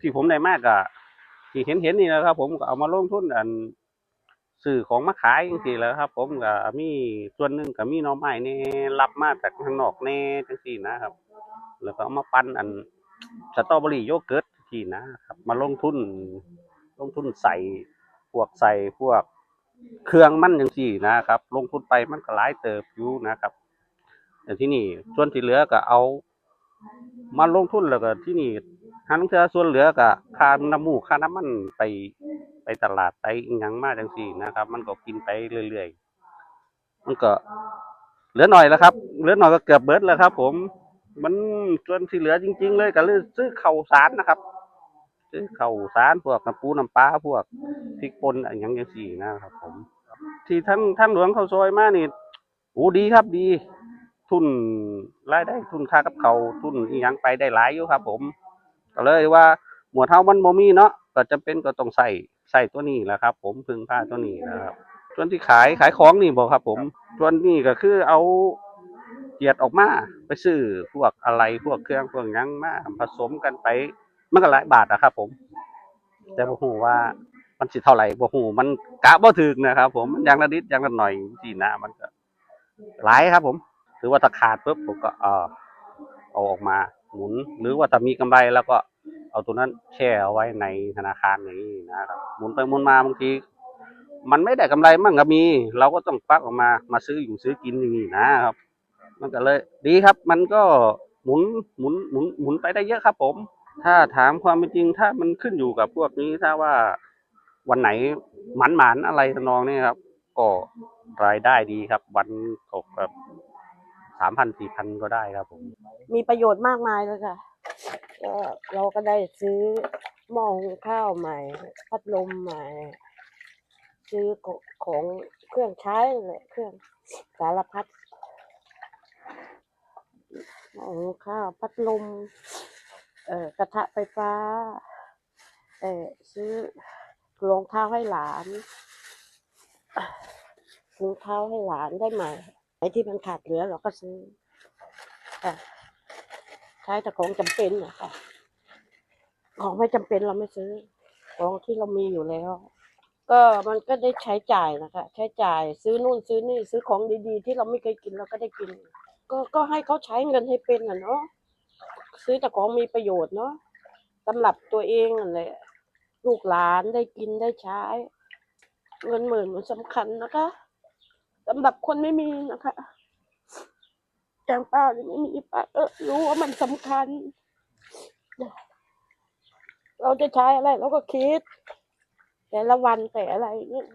ที่ผมได้มากอะที่เห็นเห็นนี่นะครับ ผมก็เอามาลงทุนอันซื้อของมาขายจังซี่แล้วครับ ผมก็มีส่วนหนึ่งก็มีน่อไม้นี่รับมาจากข้างนอกแน่จังซี่นะครับ แล้วก็เอามาปั้นอันสตรอเบอรี่โยเกิร์ตที่นะครับ มาลงทุน ลงทุนใส่พวกใส่พวกเครื่องมันจังซี่นะครับ ลงทุนไปมันก็หลายเติบอยู่นะครับแต่ที่นี่ส่วนที่เหลือก็เอามาลงทุนแล้วก็ที่นี่ หันเทือส่วนเหลือก็ค่าน้ำมูกค่าน้ำมันไปไปตลาดไปอิหยังมาจังซี่นะครับ มันก็กินไปเรื่อยๆมันก็เหลือหน่อยแล้วครับ เหลือหน่อยก็เกือบเบิดแล้วครับ ผม มันส่วนที่เหลือจริง ๆ เลยก็เลยซื้อเข้าวสารนะครับ ซื้อเข้าวสารพวกน้ำปูน้ำปลาพวกพริกป่นอะไรอย่างจังซี่นะครับ ผม ที่ท่านท่านหลวงเขาซอยมานี่โอ้ดีครับดี ทุนรายได้ทุนค่ากับเขาวทุนอีหยังไปได้หลายอยู่ครับ ผม ก็เลยว่าหมวดเฮามันบ่มีเนาะก็จำเป็นก็ต้องใส่ใส่ตัวนี้แหละครับ ผมพึ่งผ้าตัวนี้นะครับส่วนที่ขายขายของนี่บอกครับ ผมส่วนนี้ก็คือเอาเกียดออกมาไปซื้อพวกอะไรพวกเครื่องพวกยังมาผสมกันไปมันก็หลายบาทนะครับ ผม แต่บ่ฮู้ว่ามันสิเท่าไหร่บ่ฮู้มันกะบ่ถึกนะครับ ผมมันอย่างละนิดอย่างละหน่อยสินะมันก็หลายครับ ผมถือว่าถ้าขาดปุ๊บผมก็เออเอาออกมา หมุน หรือว่าถ้ามีกำไรแล้วก็เอาตัวนั้นแช่เอาไว้ในธนาคารอย่างนี้นะครับหมุนไปหมุนมาบางทีมันไม่ได้กำไรมั่งก็มี เราก็ต้องควักออกมามาซื้ออยู่ซื้อกินอย่างนี้นะครับ มันก็เลยดีครับ มันก็หมุนหมุนหมุนหมุนไปได้เยอะครับ ผม ถ้าถามความเป็นจริง ถ้ามันขึ้นอยู่กับพวกนี้ถ้าว่าวันไหนหมันหมันอะไรทนองนี้ครับ ก็รายได้ดีครับ วันตกแบบสามพันสี่พันก็ได้ครับผม มีประโยชน์มากมายเลยค่ะก็เราก็ได้ซื้อหม้อหุงข้าวใหม่ พัดลมใหม่ ซื้อของเครื่องใช้นั่นแหละเครื่องสารพัดหม้อหุงข้าวพัดลมเอ่อกระทะไฟฟ้าเอ่อซื้อรองเท้าให้หลานรองเท้าให้หลานได้ใหม่ไอ้ที่มันขาดเหลือเราก็ซื้อค่ะ ใช้แต่ของจำเป็นนะคะของไม่จำเป็นเราไม่ซื้อ ของที่เรามีอยู่แล้ว ก็มันก็ได้ใช้จ่ายนะคะ ใช้จ่ายซื้อนู่นซื้อนี่ซื้อของดีๆ ที่เราไม่เคยกินเราก็ได้กิน ก็ก็ให้เขาใช้เงินให้เป็นอะเนาะซื้อแต่ของมีประโยชน์เนาะสำหรับตัวเองนั่นแหละลูกหลานได้กินได้ใช้ เงินหมื่นมันสำคัญนะคะสำหรับคนไม่มีนะคะ แกงป้าหรือไม่มีป้าก็รู้ว่ามันสำคัญ เราจะใช้อะไรเราก็คิด แต่ละวันแต่อะไรเนี่ย